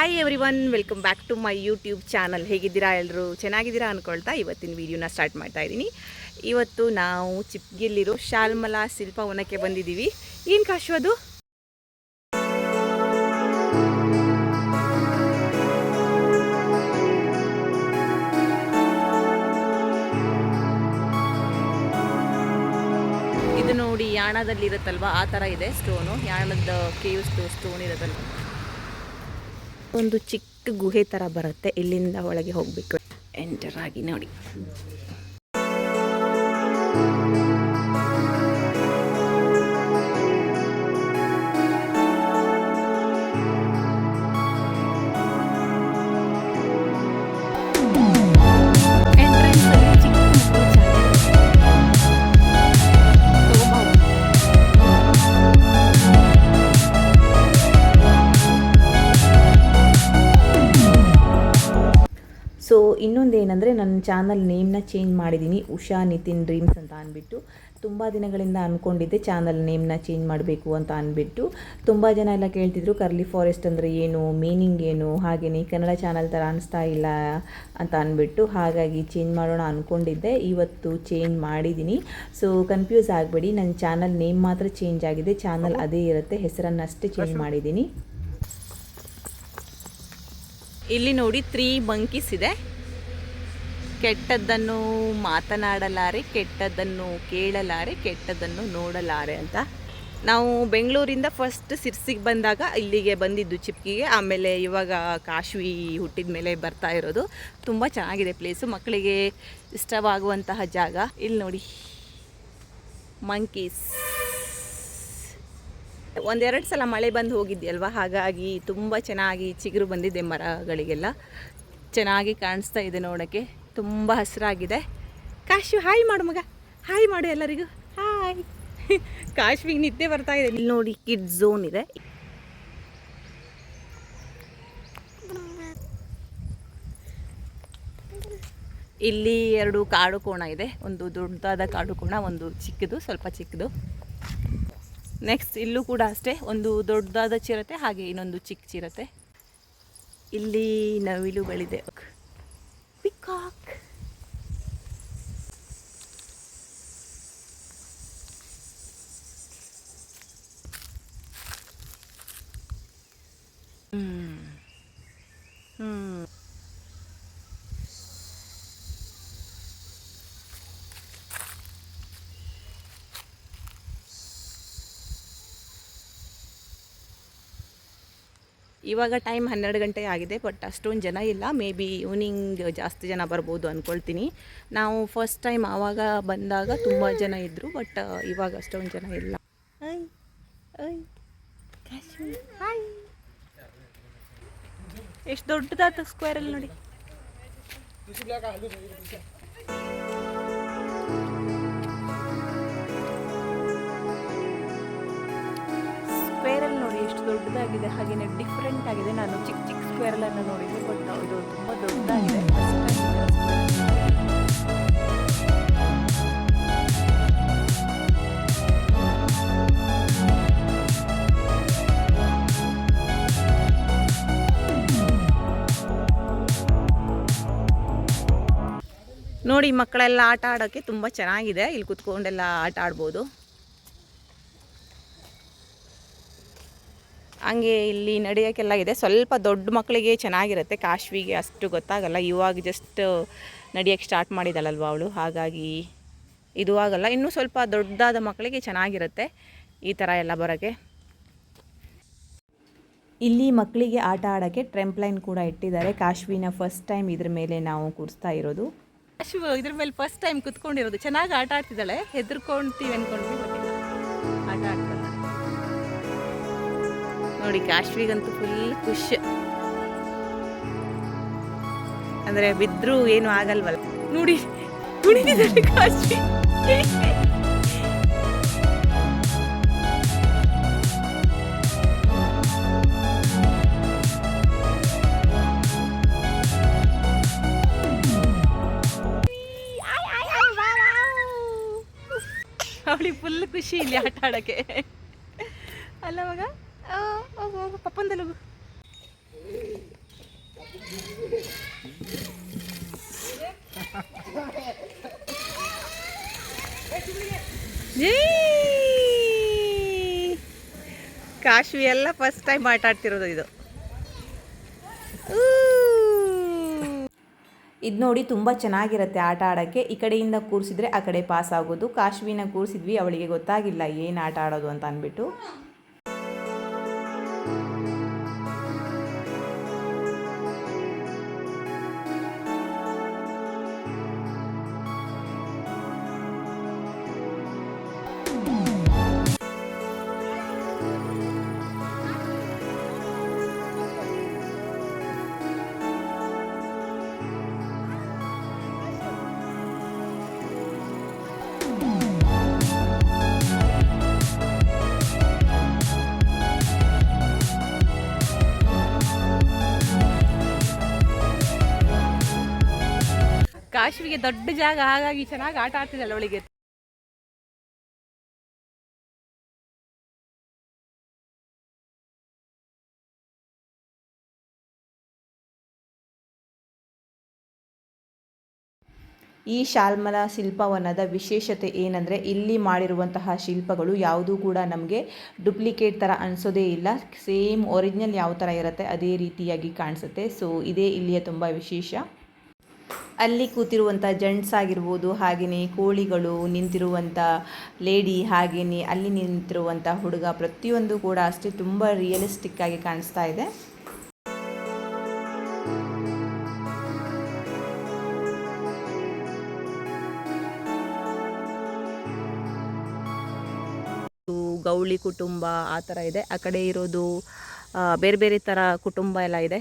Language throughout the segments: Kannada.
Hi everyone welcome back to my YouTube channel ಹೇಗಿದ್ದೀರಾ ಎಲ್ಲರೂ ಚೆನ್ನಾಗಿದ್ದೀರಾ ಅಂದ್ಕೊಳ್ತಾ ಇವತ್ತಿನ ವೀಡಿಯೋನ ಸ್ಟಾರ್ಟ್ ಮಾಡ್ತಾ ಇದ್ದೀನಿ. ಇವತ್ತು ನಾವು ಚಿಪ್ಗಿಲ್ಲಿರೋ ಶಾಲ್ಮಲಾ ಶಿಲ್ಪವನಕ್ಕೆ ಬಂದಿದ್ದೀವಿ. ಏನು ಕಾಶು ಅದು? ಇದು ನೋಡಿ ಯಾಣದಲ್ಲಿ ಇರುತ್ತಲ್ವಾ ಆ ಥರ ಇದೆ ಸ್ಟೋನು ಯಾಣದ ಕೇವ್ಸ್ದು ಸ್ಟೋನ್ ಇರುತ್ತಲ್ವ? ಒಂದು ಚಿಕ್ಕ ಗುಹೆ ಥರ ಬರುತ್ತೆ. ಇಲ್ಲಿಂದ ಒಳಗೆ ಹೋಗಬೇಕು. ಎಂಟರ್ ಆಗಿ ನೋಡಿ. ಏನಂದರೆ ನನ್ನ ಚಾನಲ್ ನೇಮ್ನ ಚೇಂಜ್ ಮಾಡಿದ್ದೀನಿ ಉಷಾ ನಿತಿನ್ ಡ್ರೀಮ್ಸ್ ಅಂತ ಅಂದ್ಬಿಟ್ಟು ತುಂಬ ದಿನಗಳಿಂದ ಅಂದ್ಕೊಂಡಿದ್ದೆ ಚಾನಲ್ ನೇಮ್ನ ಚೇಂಜ್ ಮಾಡಬೇಕು ಅಂತ ಅಂದ್ಬಿಟ್ಟು ತುಂಬ ಜನ ಎಲ್ಲ ಕೇಳ್ತಿದ್ರು ಕರ್ಲಿ ಫಾರೆಸ್ಟ್ ಅಂದರೆ ಏನು ಮೀನಿಂಗ್ ಏನು ಹಾಗೆಯೇ ಕನ್ನಡ ಚಾನಲ್ ಥರ ಅನಿಸ್ತಾ ಇಲ್ಲ ಅಂತ ಅಂದ್ಬಿಟ್ಟು ಹಾಗಾಗಿ ಚೇಂಜ್ ಮಾಡೋಣ ಅಂದ್ಕೊಂಡಿದ್ದೆ ಇವತ್ತು ಚೇಂಜ್ ಮಾಡಿದ್ದೀನಿ ಸೊ ಕನ್ಫ್ಯೂಸ್ ಆಗಬೇಡಿ. ನನ್ನ ಚಾನಲ್ ನೇಮ್ ಮಾತ್ರ ಚೇಂಜ್ ಆಗಿದೆ. ಚಾನಲ್ ಅದೇ ಇರುತ್ತೆ. ಹೆಸರನ್ನಷ್ಟೇ ಚೇಂಜ್ ಮಾಡಿದ್ದೀನಿ ಇಲ್ಲಿ ನೋಡಿ ತ್ರೀ ಮಂಕೀಸ್ ಇದೆ. ಕೆಟ್ಟದ್ದನ್ನು ಮಾತನಾಡಲಾರೆ, ಕೆಟ್ಟದ್ದನ್ನು ಕೇಳಲಾರೆ, ಕೆಟ್ಟದ್ದನ್ನು ನೋಡಲಾರೆ ಅಂತ. ನಾವು ಬೆಂಗಳೂರಿಂದ ಫಸ್ಟ್ ಸಿರ್ಸಿಗೆ ಬಂದಾಗ ಇಲ್ಲಿಗೆ ಬಂದಿದ್ದು ಚಿಪ್ಕಿಗೆ, ಆಮೇಲೆ ಇವಾಗ ಕಾಶ್ವಿ ಹುಟ್ಟಿದ ಮೇಲೆ ಬರ್ತಾ ಇರೋದು. ತುಂಬ ಚೆನ್ನಾಗಿದೆ ಪ್ಲೇಸು ಮಕ್ಕಳಿಗೆ ಇಷ್ಟವಾಗುವಂತಹ ಜಾಗ. ಇಲ್ಲಿ ನೋಡಿ ಮಂಕೀಸ್ ಒಂದೆರಡು ಸಲ ಮಳೆ ಬಂದು ಹೋಗಿದ್ಯಲ್ವ ಹಾಗಾಗಿ ತುಂಬ ಚೆನ್ನಾಗಿ ಚಿಗುರು ಬಂದಿದೆ ಮರಗಳಿಗೆಲ್ಲ. ಚೆನ್ನಾಗಿ ಕಾಣಿಸ್ತಾ ಇದೆ ನೋಡೋಕ್ಕೆ. ತುಂಬ ಹಸಿರಾಗಿದೆ. ಕಾಶು ಹಾಯ್ ಮಾಡು ಮಗ. ಹಾಯ್ ಮಾಡು ಎಲ್ಲರಿಗೂ. ಹಾಯ್. ಕಾಶ್ಮೀಗೆ ನಿದ್ದೆ ಬರ್ತಾ ಇದೆ. ಇಲ್ಲಿ ನೋಡಿ ಕಿಡ್ ಝೋನ್ ಇದೆ. ಇಲ್ಲಿ ಎರಡು ಕಾಡು ಕೋಣ ಇದೆ. ಒಂದು ದೊಡ್ಡದಾದ ಕಾಡು ಕೋಣ, ಒಂದು ಚಿಕ್ಕದು, ಸ್ವಲ್ಪ ಚಿಕ್ಕದು. ನೆಕ್ಸ್ಟ್ ಇಲ್ಲೂ ಕೂಡ ಅಷ್ಟೇ, ಒಂದು ದೊಡ್ಡದಾದ ಚಿರತೆ, ಹಾಗೆ ಇನ್ನೊಂದು ಚಿಕ್ಕ ಚಿರತೆ. ಇಲ್ಲಿ ನವಿಲುಗಳಿದೆ. Coca. ಇವಾಗ ಟೈಮ್ ಹನ್ನೆರಡು ಗಂಟೆ ಆಗಿದೆ ಬಟ್ ಅಷ್ಟೊಂದು ಜನ ಇಲ್ಲ. ಮೇ ಬಿ ಈವ್ನಿಂಗ್ ಜಾಸ್ತಿ ಜನ ಬರ್ಬೋದು ಅಂದ್ಕೊಳ್ತೀನಿ ನಾವು ಫಸ್ಟ್ ಟೈಮ್ ಆವಾಗ ಬಂದಾಗ ತುಂಬ ಜನ ಇದ್ದರು ಬಟ್ ಇವಾಗ ಅಷ್ಟೊಂದು ಜನ ಇಲ್ಲ. ಎಷ್ಟು ದೊಡ್ಡದಾದ ಸ್ಕ್ವೇರಲ್ಲಿ ನೋಡಿ. ದೊಡ್ಡದಾಗಿದೆ ಹಾಗೆಯೇ ಡಿಫ್ರೆಂಟ್ ಆಗಿದೆ. ನಾನು ಚಿಕ್ಕ ಚಿಕ್ಕ ಸ್ಕ್ವೇರಲನ್ನು ನೋಡಿದ್ದೆ ಬಟ್ ಇದು ತುಂಬ ದೊಡ್ಡದಾಗಿದೆ. ಇದೆ. ನೋಡಿ, ಮಕ್ಕಳೆಲ್ಲ ಆಟ ಆಡೋಕ್ಕೆ ತುಂಬ ಚೆನ್ನಾಗಿದೆ. ಇಲ್ಲಿ ಕುತ್ಕೊಂಡೆಲ್ಲ ಆಟ ಆಡ್ಬೋದು. ಹಂಗೆ ಇಲ್ಲಿ ನಡೆಯೋಕ್ಕೆಲ್ಲ ಇದೆ. ಸ್ವಲ್ಪ ದೊಡ್ಡ ಮಕ್ಕಳಿಗೆ ಚೆನ್ನಾಗಿರುತ್ತೆ. ಕಾಶ್ವಿಗೆ ಅಷ್ಟು ಗೊತ್ತಾಗಲ್ಲ. ಇವಾಗ ಜಸ್ಟ್ ನಡೆಯೋಕ್ಕೆ ಸ್ಟಾರ್ಟ್ ಮಾಡಿದಳಲ್ವ ಅವಳು. ಹಾಗಾಗಿ ಇದು ಆಗಲ್ಲ. ಇನ್ನೂ ಸ್ವಲ್ಪ ದೊಡ್ಡದಾದ ಮಕ್ಕಳಿಗೆ ಚೆನ್ನಾಗಿರುತ್ತೆ ಈ ಥರ ಎಲ್ಲ ಬರೋಕ್ಕೆ ಇಲ್ಲಿ ಮಕ್ಕಳಿಗೆ ಆಟ ಆಡೋಕ್ಕೆ ಟ್ರೆಂಪ್ಲೈನ್ ಕೂಡ ಇಟ್ಟಿದ್ದಾರೆ. ಕಾಶ್ವಿನ ಫಸ್ಟ್ ಟೈಮ್ ಇದ್ರ ಮೇಲೆ ನಾವು ಕೂರಿಸ್ತಾ ಇರೋದು. ಕಾಶ್ವಿ ಇದ್ರ ಮೇಲೆ ಫಸ್ಟ್ ಟೈಮ್ ಕುತ್ಕೊಂಡಿರೋದು. ಚೆನ್ನಾಗಿ ಆಟ ಆಡ್ತಿದ್ದಾಳೆ. ಹೆದರ್ಕೊಂತೀವಿ ಅನ್ಕೊಂಡ್ವಿ. ನೋಡಿ ಕಾಶ್ವಿಗಂತೂ ಫುಲ್ ಖುಷಿ. ಅಂದ್ರೆ ಬಿದ್ರು ಏನು ಆಗಲ್ವಲ್ಲ. ನೋಡಿ ಕುಣಿದಿದ್ದಾರೆ ಕಾಶ್ವಿ ಅವಳಿಗೆ ಫುಲ್ ಖುಷಿ ಇಲ್ಲಿ ಆಟ ಆಡೋಕ್ಕೆ. ಅಲ್ಲ ಮಗ? Oh, oh, oh, ಹೋಗು ಎಲ್ಲ ಫಸ್ಟ್ ಟೈಮ್ ಆಟ ಆಡ್ತಿರೋದು ಇದು. ಇದು ನೋಡಿ ತುಂಬ ಚೆನ್ನಾಗಿರುತ್ತೆ ಆಟ ಆಡೋಕ್ಕೆ. ಈ ಕಡೆಯಿಂದ ಕೂರಿಸಿದ್ರೆ ಆ ಕಡೆ ಪಾಸ್ ಆಗೋದು. ಕಾಶ್ವಿನ ಕೂರಿಸಿದ್ವಿ, ಅವಳಿಗೆ ಗೊತ್ತಾಗಿಲ್ಲ ಏನು ಆಟ ಆಡೋದು ಅಂತ ಅಂದ್ಬಿಟ್ಟು. ಕಾಶ್ವಿಗೆ ದೊಡ್ಡ ಜಾಗ, ಹಾಗಾಗಿ ಚೆನ್ನಾಗಿ ಆಟ ಆಡ್ತಿದ್ದಲ್ಲ ಅವಳಿಗೆ. ಈ ಶಾಲ್ಮಲ ಶಿಲ್ಪವನದ ವಿಶೇಷತೆ ಏನಂದರೆ, ಇಲ್ಲಿ ಮಾಡಿರುವಂತಹ ಶಿಲ್ಪಗಳು ಯಾವುದೂ ಕೂಡ ನಮಗೆ ಡುಪ್ಲಿಕೇಟ್ ಥರ ಅನಿಸೋದೇ ಇಲ್ಲ. ಸೇಮ್ ಒರಿಜಿನಲ್ ಯಾವ ಥರ ಇರುತ್ತೆ, ಅದೇ ರೀತಿಯಾಗಿ ಕಾಣಿಸುತ್ತೆ. ಸೊ ಇದೇ ಇಲ್ಲಿಯ ತುಂಬ ವಿಶೇಷ. ಅಲ್ಲಿ ಕೂತಿರುವಂಥ ಜೆಂಟ್ಸ್ ಆಗಿರ್ಬೋದು ಹಾಗೆಯೇ ಕೋಳಿಗಳು ನಿಂತಿರುವಂಥ ಲೇಡಿ ಹಾಗೆಯೇ ಅಲ್ಲಿ ನಿಂತಿರುವಂಥ ಹುಡುಗ ಪ್ರತಿಯೊಂದು ಕೂಡ ಅಷ್ಟೇ ತುಂಬ ರಿಯಲಿಸ್ಟಿಕ್ ಆಗಿ ಕಾಣಿಸ್ತಾ ಇದೆ. ಗೌಳಿ ಕುಟುಂಬ ಆ ಥರ ಇದೆ. ಆ ಕಡೆ ಇರೋದು ಬೇರೆ ಬೇರೆ ಥರ ಕುಟುಂಬ ಎಲ್ಲ ಇದೆ.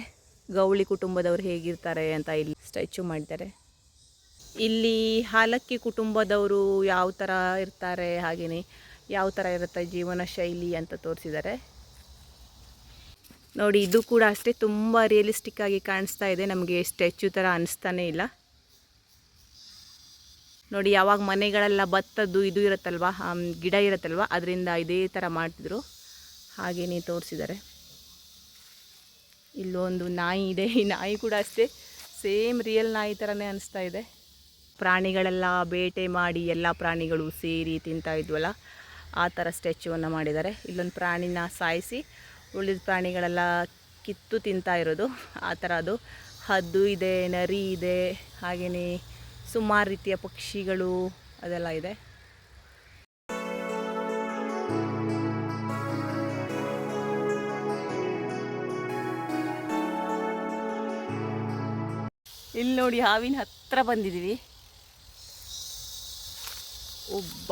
ಗೌಳಿ ಕುಟುಂಬದವರು ಹೇಗಿರ್ತಾರೆ ಅಂತ ಇಲ್ಲಿ ಸ್ಟ್ಯಾಚು ಮಾಡಿದ್ದಾರೆ. ಇಲ್ಲಿ ಹಾಲಕ್ಕಿ ಕುಟುಂಬದವರು ಯಾವ ಥರ ಇರ್ತಾರೆ, ಹಾಗೆಯೇ ಯಾವ ಥರ ಇರುತ್ತೆ ಜೀವನ ಶೈಲಿ ಅಂತ ತೋರಿಸಿದ್ದಾರೆ. ನೋಡಿ, ಇದು ಕೂಡ ಅಷ್ಟೇ ತುಂಬ ರಿಯಲಿಸ್ಟಿಕ್ ಆಗಿ ಕಾಣಿಸ್ತಾ ಇದೆ. ನಮಗೆ ಸ್ಟ್ಯಾಚು ಥರ ಅನಿಸ್ತಾನೇ ಇಲ್ಲ. ನೋಡಿ, ಯಾವಾಗ ಮನೆಗಳೆಲ್ಲ ಭತ್ತದ್ದು ಇದು ಇರುತ್ತಲ್ವ ಗಿಡ ಇರುತ್ತಲ್ವ, ಅದರಿಂದ ಇದೇ ಥರ ಮಾಡ್ತಿದ್ರು. ಹಾಗೆಯೇ ತೋರಿಸಿದ್ದಾರೆ. ಇಲ್ಲೊಂದು ನಾಯಿ ಇದೆ. ಈ ನಾಯಿ ಕೂಡ ಅಷ್ಟೇ ಸೇಮ್ ರಿಯಲ್ ನಾಯಿ ಥರನೇ ಅನಿಸ್ತಾ ಇದೆ. ಪ್ರಾಣಿಗಳೆಲ್ಲ ಬೇಟೆ ಮಾಡಿ ಎಲ್ಲ ಪ್ರಾಣಿಗಳು ಸೇರಿ ತಿಂತಾ ಇದ್ವಲ್ಲ, ಆ ಥರ ಸ್ಟ್ಯಾಚ್ಯೂವನ್ನು ಮಾಡಿದ್ದಾರೆ. ಇಲ್ಲೊಂದು ಪ್ರಾಣಿನ ಸಾಯಿಸಿ ಉಳಿದ ಪ್ರಾಣಿಗಳೆಲ್ಲ ಕಿತ್ತು ತಿಂತಾ ಇರೋದು. ಆ ಥರ ಅದು. ಹದ್ದು ಇದೆ, ನರಿ ಇದೆ ಹಾಗೆಯೇ ಸುಮಾರು ರೀತಿಯ ಪಕ್ಷಿಗಳು ಅದೆಲ್ಲ ಇದೆ. ಇಲ್ಲಿ ನೋಡಿ ಹಾವಿನ ಹತ್ರ ಬಂದಿದ್ದೀವಿ ಒಬ್ಬ